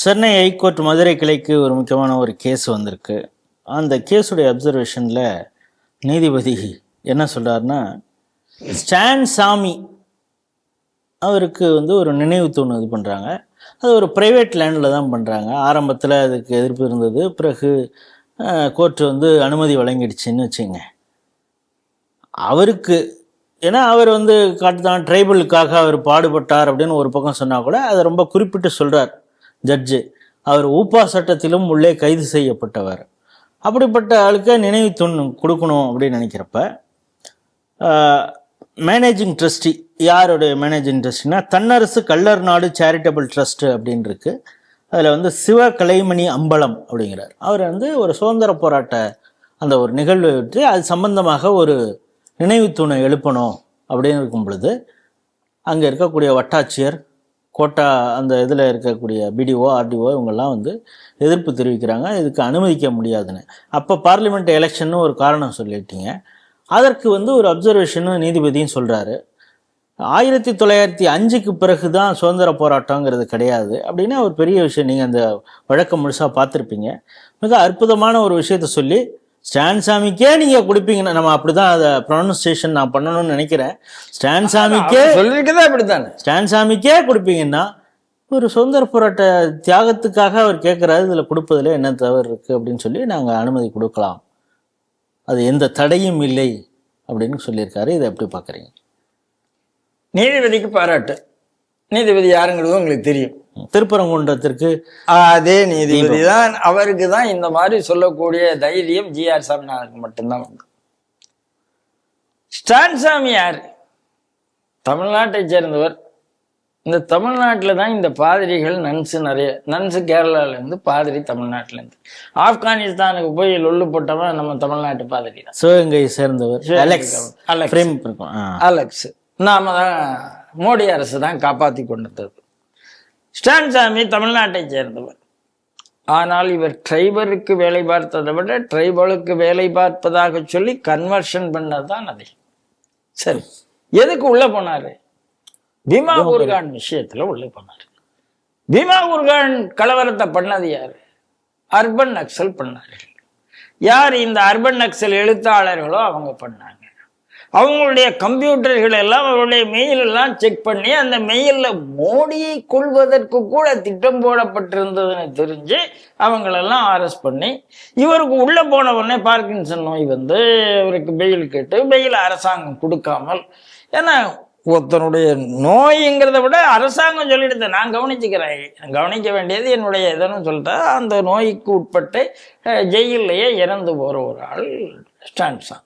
Chennai high court Madurai கிளைக்கு ஒரு முக்கியமான ஒரு கேஸ் வந்திருக்கு. அந்த கேஸுடைய அப்சர்வேஷனில் நீதிபதி என்ன சொல்கிறாருன்னா ஸ்டான் சாமி அவருக்கு வந்து ஒரு நினைவு தூண் இது பண்ணுறாங்க அது ஒரு ப்ரைவேட் லேண்டில் தான் பண்ணுறாங்க ஆரம்பத்தில் அதுக்கு எதிர்ப்பு இருந்தது. பிறகு கோர்ட்டு வந்து அனுமதி வழங்கிடுச்சுன்னு வச்சுங்க. அவருக்கு ஏன்னா அவர் வந்து காட்டுதான் ட்ரைபலுக்காக அவர் பாடுபட்டார் அப்படின்னு ஒரு பக்கம் சொன்னால் கூட அதை ரொம்ப குறிப்பிட்டு சொல்கிறார் ஜட்ஜு. அவர் ஊப்பா சட்டத்திலும் உள்ளே கைது செய்யப்பட்டவர். அப்படிப்பட்ட ஆளுக்கு நினைவு துண் கொடுக்கணும் அப்படின்னு நினைக்கிறப்ப மேனேஜிங் ட்ரஸ்டி யாருடைய மேனேஜிங் ட்ரஸ்டினா தன்னரசு கள்ளர் நாடு சேரிட்டபிள் ட்ரஸ்ட் அப்படின்னு இருக்கு அதில் வந்து சிவ கலைமணி அம்பலம் அப்படிங்கிறார். அவர் வந்து ஒரு சுதந்திர போராட்ட அந்த ஒரு நிகழ்வை விட்டு அது சம்பந்தமாக ஒரு நினைவு தூணை எழுப்பணும் அப்படின்னு இருக்கும் பொழுது அங்கே இருக்கக்கூடிய வட்டாட்சியர் கோட்டா அந்த இதில் இருக்கக்கூடிய பிடிஓ ஆர்டிஓ இவங்கெல்லாம் வந்து எதிர்ப்பு தெரிவிக்கிறாங்க. இதுக்கு அனுமதிக்க முடியாதுன்னு. அப்போ பார்லிமெண்ட் எலெக்ஷன்னு ஒரு காரணம் சொல்லிட்டீங்க. அதற்கு வந்து ஒரு அப்சர்வேஷனும் நீதிபதியும் சொல்கிறாரு ஆயிரத்தி தொள்ளாயிரத்தி அஞ்சுக்கு பிறகு தான் சுதந்திர போராட்டங்கிறது கிடையாது. அப்படின்னா ஒரு பெரிய விஷயம். நீங்கள் அந்த வழக்கம் முழுசாக பார்த்துருப்பீங்க. மிக அற்புதமான ஒரு விஷயத்த சொல்லி ஸ்டான் சாமிக்கே நீங்கள் கொடுப்பீங்கன்னா நம்ம அப்படி தான் அதை ப்ரொனன்சியேஷன் நான் பண்ணணும்னு நினைக்கிறேன். ஸ்டான் சாமிக்கே சொல்லியிருக்கதே அப்படித்தானே? ஸ்டான் சாமிக்கே கொடுப்பீங்கன்னா ஒரு சுதந்திர போராட்ட தியாகத்துக்காக அவர் கேட்குறாரு இதில் கொடுப்பதில் என்ன தவறு இருக்குது அப்படின்னு சொல்லி நாங்கள் அனுமதி கொடுக்கலாம். அது எந்த தடையும் இல்லை அப்படின்னு சொல்லியிருக்காரு. இதை எப்படி பார்க்குறீங்க? நீதிபதிக்கு பாராட்டு. நீதிபதி யாருங்கிறது உங்களுக்கு தெரியும். திருப்பரங்குன்றத்திற்கு அதே நீதிபதி தான். அவருக்கு தான் இந்த மாதிரி சொல்லக்கூடிய தைரியம் ஜிஆர் சாமிநாதனுக்கு மட்டும்தான் உண்டு. யார்? தமிழ்நாட்டை சேர்ந்தவர். இந்த தமிழ்நாட்டில் தான் இந்த பாதிரிகள் நன்சு நிறைய நன்சு கேரளால இருந்து பாதிரி தமிழ்நாட்டுல இருந்து ஆப்கானிஸ்தானுக்கு போய் லொல்லு போட்டவன் நம்ம தமிழ்நாட்டு பாதிரி தான். சிவகங்கையை சேர்ந்தவர். அலெக்ஸ். அலெக்ஸ். அலெக்ஸ். நாம தான் மோடி அரசு தான் காப்பாற்றி கொண்டது ஸ்டான்சாமி தமிழ்நாட்டை சேர்ந்தவர். ஆனால் இவர் ட்ரைபருக்கு வேலை பார்த்ததை விட ட்ரைபலுக்கு வேலை பார்ப்பதாக சொல்லி கன்வர்ஷன் பண்ணது தான் அது. சரி எதுக்கு உள்ள போனாரு? பீமா குர்கான் விஷயத்துல உள்ள போனாரு. பீமா குர்கான் கலவரத்தை பண்ணது யாரு? அர்பன் நக்சல் பண்ணாரு யார் இந்த அர்பன் நக்சல் எழுத்தாளர்களோ அவங்க பண்ணாங்க. அவங்களுடைய கம்ப்யூட்டர்கள் எல்லாம் அவருடைய மெயில் எல்லாம் செக் பண்ணி அந்த மெயிலில் மோடியை கொள்வதற்கு கூட திட்டம் போடப்பட்டிருந்ததுன்னு தெரிஞ்சு அவங்களெல்லாம் அரெஸ்ட் பண்ணி இவருக்கு உள்ளே போன உடனே பார்க்கின்சன் நோய் வந்து இவருக்கு பெயில் கேட்டு பெயில் அரசாங்கம் கொடுக்காமல் ஏன்னா ஒருத்தனுடைய நோய்ங்கிறத விட அரசாங்கம் சொல்லிடுது. நான் கவனிச்சுக்கிறேன். கவனிக்க வேண்டியது என்னுடைய இதுன்னு சொல்லிட்டா அந்த நோய்க்கு உட்பட்டு ஜெயிலேயே ஜெயில்லையே இறந்து போகிற ஒரு ஆள் ஸ்டான்ஸான்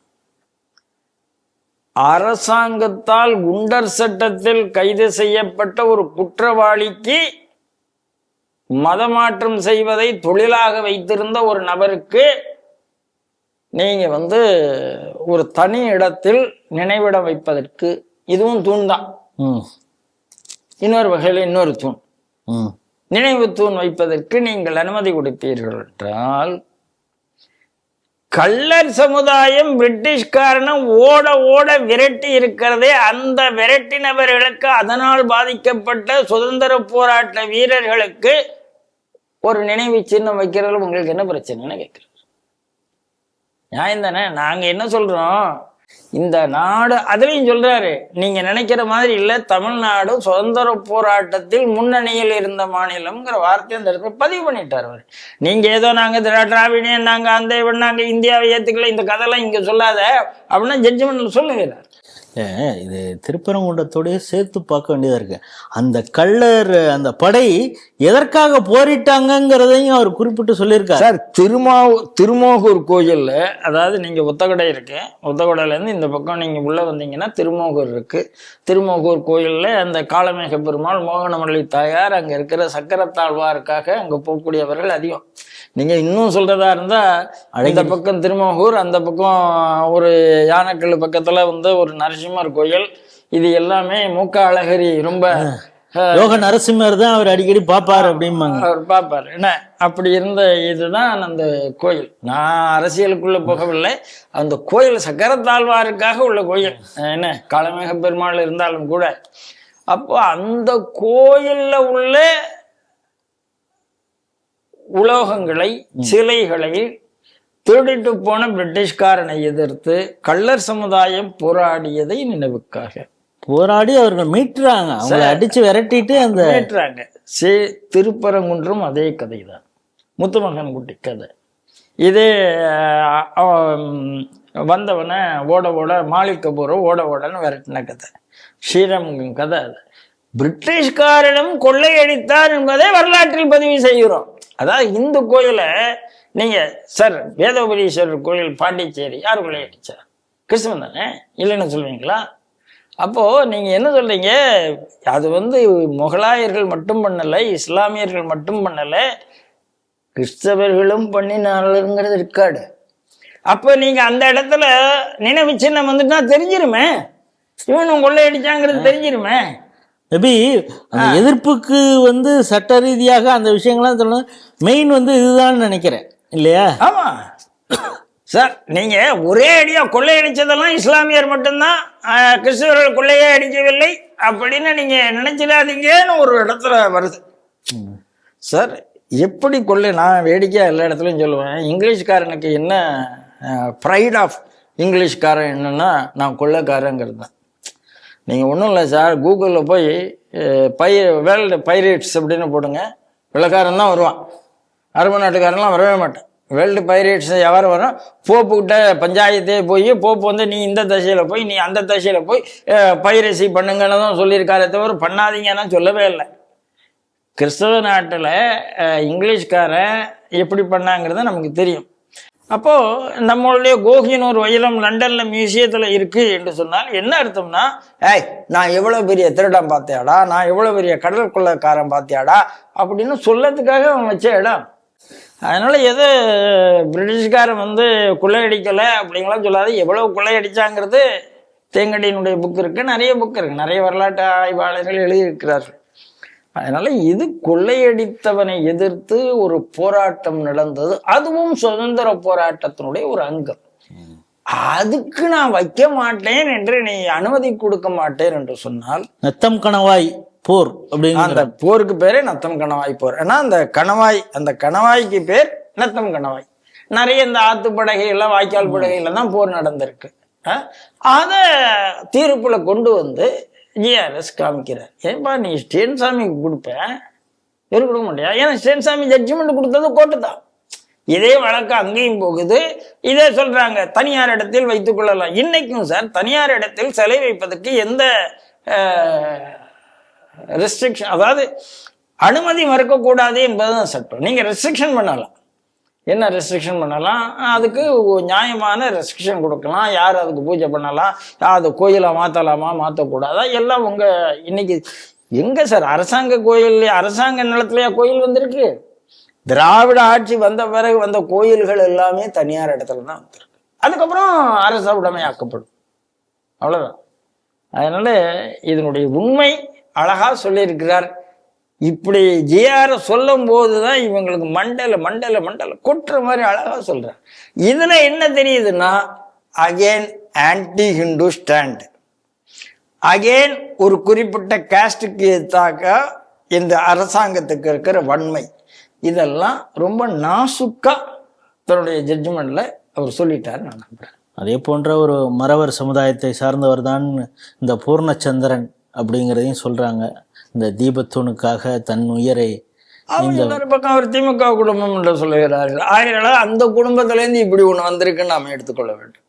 அரசாங்கத்தால் குண்டர் சட்டத்தில் கைது செய்யப்பட்ட ஒரு குற்றவாளிக்கு மதமாற்றம் செய்வதை தொழிலாக வைத்திருந்த ஒரு நபருக்கு நீங்க வந்து ஒரு தனி இடத்தில் நினைவிடம் வைப்பதற்கு இதுவும் தூண் தான் இன்னொரு வகையில் இன்னொரு தூண். நினைவு தூண் வைப்பதற்கு நீங்கள் அனுமதி கொடுத்தீர்கள் என்றால் கள்ளர் சமுதாயம் பிரிட்டிஷ்காரனும் ஓட ஓட விரட்டி இருக்கிறதே அந்த விரட்டினவர்களுக்கு அதனால் பாதிக்கப்பட்ட சுதந்திர போராட்ட வீரர்களுக்கு ஒரு நினைவு சின்னம் வைக்கிறதுல உங்களுக்கு என்ன பிரச்சனைன்னு கேட்குறாரு. நியாயம் தானே? நாங்கள் என்ன சொல்கிறோம் இந்த நாடு அதுலயும் சொல்றாரு நீங்க நினைக்கிற மாதிரி இல்ல தமிழ்நாடு சுதந்திர போராட்டத்தில் முன்னணியில் இருந்த மாநிலம்ங்கிற வார்த்தையை அந்த இடத்துல பதிவு பண்ணிட்டார் அவர். நீங்க ஏதோ நாங்க திரா- திராவிடியன் நாங்க அந்த இவன் நாங்க இந்தியாவை ஏத்துக்கல இந்த கதையெல்லாம் இங்க சொல்லாத அப்படின்னா ஜட்ஜ்மெண்ட்ல சொல்லுகிறார். இது திருப்பரங்குன்றத்தோடய சேர்த்து பார்க்க வேண்டியதாக இருக்கு. அந்த கள்ளர் அந்த படை எதற்காக போரிட்டாங்கங்கிறதையும் அவர் குறிப்பிட்டு சொல்லியிருக்காரு. சார் திருமாவு திருமோகூர் கோயிலில் அதாவது நீங்கள் ஒத்தகடை இருக்கு ஒத்தகடையிலேருந்து இந்த பக்கம் நீங்கள் உள்ளே வந்தீங்கன்னா திருமோகூர் இருக்குது திருமோகூர் கோயிலில் அந்த காளமேக பெருமாள் மோகனமல்லி தாயார் அங்கே இருக்கிற சக்கரத்தாழ்வாருக்காக அங்கே போகக்கூடியவர்கள் அதிகம். நீங்க இன்னும் சொல்றதா இருந்தா இந்த பக்கம் திருமோகூர் அந்த பக்கம் ஒரு யானைக்கல் பக்கத்துல வந்து ஒரு நரசிம்மர் கோயில். இது எல்லாமே மூக்க அழகரி ரொம்ப யோக நரசிம்மர் தான் அவர் அடிக்கடி பார்ப்பார் அப்படிம்பாங்க. அவர் பார்ப்பார் என்ன அப்படி இருந்த இதுதான் அந்த கோயில். நான் அரசியலுக்குள்ள போகவில்லை. அந்த கோயில் சக்கரத்தாழ்வாருக்காக உள்ள கோயில். என்ன காளமேக பெருமாள் இருந்தாலும் கூட. அப்போ அந்த கோயில்ல உள்ள உலோகங்களை சிலைகளை திருடிட்டு போன பிரிட்டிஷ்காரனை எதிர்த்து கள்ளர் சமுதாயம் போராடியதை நினைவுக்காக. போராடி அவர்கள் மீட்டுறாங்க. அவங்களை அடிச்சு விரட்டிட்டு அந்த ஏற்றாங்க சே திருப்பரங்குன்றம் அதே கதை தான் முத்துமகன் குட்டி கதை. இதே வந்தவனை ஓட ஓட மாலிக் கபூரை ஓட ஓடன்னு விரட்டின கதை. ஸ்ரீரங்கம் கதை அது. பிரிட்டிஷ்காரனும் கொள்ளையடித்தார் என்பதை வரலாற்றில் பதிவு செய்கிறோம். அதாவது இந்து கோயிலை நீங்க சார் வேதபுரீஸ்வரர் கோயில் பாண்டிச்சேரி யார் கொள்ளையடிச்சா கிறிஸ்துவன் தானே? இல்லைன்னு சொல்லுவீங்களா? அப்போ நீங்க என்ன சொல்றீங்க? அது வந்து முகலாயர்கள் மட்டும் பண்ணல இஸ்லாமியர்கள் மட்டும் பண்ணல கிறிஸ்தவர்களும் பண்ணினாலுங்கிறது இருக்காடு அப்போ நீங்க அந்த இடத்துல நினைவு சின்னம் வந்துட்டா தெரிஞ்சிருமே. இவன் கொள்ளையடிச்சாங்கிறது தெரிஞ்சிருமே. மேபி அந்த எதிர்ப்புக்கு வந்து சட்ட ரீதியாக அந்த விஷயங்கள்லாம் சொல்லணும். மெயின் வந்து இதுதான் நினைக்கிறேன். இல்லையா? ஆமா. சார் நீங்க ஒரே அடியா கொள்ளையடிச்சதெல்லாம் இஸ்லாமியர் மட்டும்தான். கிறிஸ்தவர்கள் கொள்ளையே அடிக்கவில்லை. அப்படின்னு நீங்க நினைச்சிடாதீங்கன்னு ஒரு இடத்துல வருது. சார் எப்படி கொள்ளை? நான் வேடிக்கையா எல்லா இடத்துலையும் சொல்லுவேன். இங்கிலீஷ்காரனுக்கு என்ன ப்ரைட் ஆஃப் இங்கிலீஷ்காரன் என்னன்னா நான் கொள்ளைக்காரங்கிறது தான். நீங்கள் ஒன்றும் இல்லை சார் கூகுளில் போய் பயிர் பை வேர்ல்டு பைரேட்ஸ் அப்படின்னு போடுங்க. வெள்ளக்காரன் தான் வருவான். அரபு நாட்டுக்காரன்லாம் வரவே மாட்டேன். வேர்ல்டு பைரேட்ஸ் யாரும் வரும்? போப்புக்கிட்ட பஞ்சாயத்தே போய் போப்பு வந்து நீ இந்த தசையில் போய் நீ அந்த தசையில் போய் பைரசி பண்ணுங்கன்னு தான் சொல்லியிருக்காரே தவிர பண்ணாதீங்கன்னா சொல்லவே இல்லை. கிறிஸ்தவ நாட்டில் இங்கிலீஷ்காரன் எப்படி பண்ணாங்கிறது நமக்கு தெரியும். அப்போது நம்மளுடைய கோகினூர் வைரம் லண்டனில் மியூசியத்தில் இருக்குது என்று சொன்னால் என்ன அர்த்தம்னா ஏய் நான் எவ்வளோ பெரிய திருடம் பார்த்தியாடா நான் எவ்வளோ பெரிய கடற்கொள்ளக்காரன் பார்த்தியாடா அப்படின்னு சொல்லத்துக்காக அவன் வச்ச இடம். அதனால எது பிரிட்டிஷ்காரன் வந்து கொள்ளையடிக்கலை அப்படிங்கலாம் சொல்லாது. எவ்வளோ கொள்ளையடிச்சாங்கிறது தேங்கடியினுடைய புக் இருக்கு. நிறைய புக் இருக்கு. நிறைய வரலாற்று ஆய்வாளர்கள் எழுதியிருக்கிறார்கள். அதனால இது கொள்ளையடித்தவனை எதிர்த்து ஒரு போராட்டம் நடந்தது அதுவும் சுதந்திர போராட்டத்தினுடைய ஒரு அங்கம். அதுக்கு நான் வைக்க மாட்டேன் என்று நீ அனுமதி கொடுக்க மாட்டேன் என்று சொன்னால் நத்தம் கணவாய் போர் அப்படிங்கிற அந்த போருக்கு பேரே நத்தம் கணவாய் போர். ஏன்னா அந்த கணவாய் அந்த கணவாய்க்கு பேர் நத்தம் கணவாய். நிறைய இந்த ஆத்து படகைகள்ல வாய்க்கால் படகைகள்ல தான் போர் நடந்திருக்கு. அதை தீர்ப்புல கொண்டு வந்து ஜிஆர்எஸ் காமிக்கிறார் ஏன்பா நீ ஸ்டேன் சாமிக்கு கொடுப்ப? இவர் கொடுக்க மாட்டியா? ஏன்னா ஸ்டேன் சாமி ஜட்ஜ்மெண்ட் கொடுத்தது கோர்ட்டு தான். இதே வழக்கு அங்கேயும் போகுது. இதே சொல்றாங்க தனியார் இடத்தில் வைத்துக் கொள்ளலாம். இன்னைக்கும் சார் தனியார் இடத்தில் சிலை வைப்பதற்கு எந்த ரெஸ்ட்ரிக்ஷன் அதாவது அனுமதி மறுக்கக்கூடாது என்பதுதான் சட்டம். நீங்க ரெஸ்ட்ரிக்ஷன் பண்ணலாம். என்ன ரெஸ்ட்ரிக்ஷன் பண்ணலாம்? அதுக்கு நியாயமான ரெஸ்ட்ரிக்ஷன் கொடுக்கலாம். யார் அதுக்கு பூஜை பண்ணலாம்? அது கோயிலை மாற்றலாமா மாற்றக்கூடாதா எல்லாம் உங்கள் இன்னைக்கு எங்கே சார் அரசாங்க கோயில் அரசாங்க நிலத்துலையா கோயில் வந்திருக்கு. திராவிட ஆட்சி வந்த பிறகு வந்த கோயில்கள் எல்லாமே தனியார் இடத்துல தான் வந்திருக்கு. அதுக்கப்புறம் அரச உடைமையாக்கப்படும். அவ்வளோதான் அதனால இதனுடைய உண்மை அழகாக சொல்லியிருக்கிறார். இப்படி ஜிஆர் சொல்லும் போதுதான் இவங்களுக்கு மண்டல மண்டல மண்டல கொட்டுற மாதிரி அழகாக சொல்கிறார் இதில் என்ன தெரியுதுன்னா again anti Hindu stand again ஒரு குறிப்பிட்ட காஸ்டுக்கு தாக்க இந்த அரசாங்கத்துக்கு இருக்கிற வன்மை. இதெல்லாம் ரொம்ப நாசுக்காக தன்னுடைய ஜட்ஜ்மெண்ட்ல அவர் சொல்லிட்டார் நான் நம்புகிறேன் அதே போன்ற ஒரு மறவர் சமுதாயத்தை சார்ந்தவர் தான் இந்த பூர்ணச்சந்திரன் அப்படிங்கிறதையும் சொல்கிறாங்க இந்த தீபத்தூணுக்காக தன் உயிரை இன்னொரு பக்கம் அவர் திமுக குடும்பம் என்று சொல்லுகிறார்கள். ஆகையால அந்த குடும்பத்திலேருந்து இப்படி ஒண்ணு வந்திருக்குன்னு நாம எடுத்துக்கொள்ள வேண்டும்.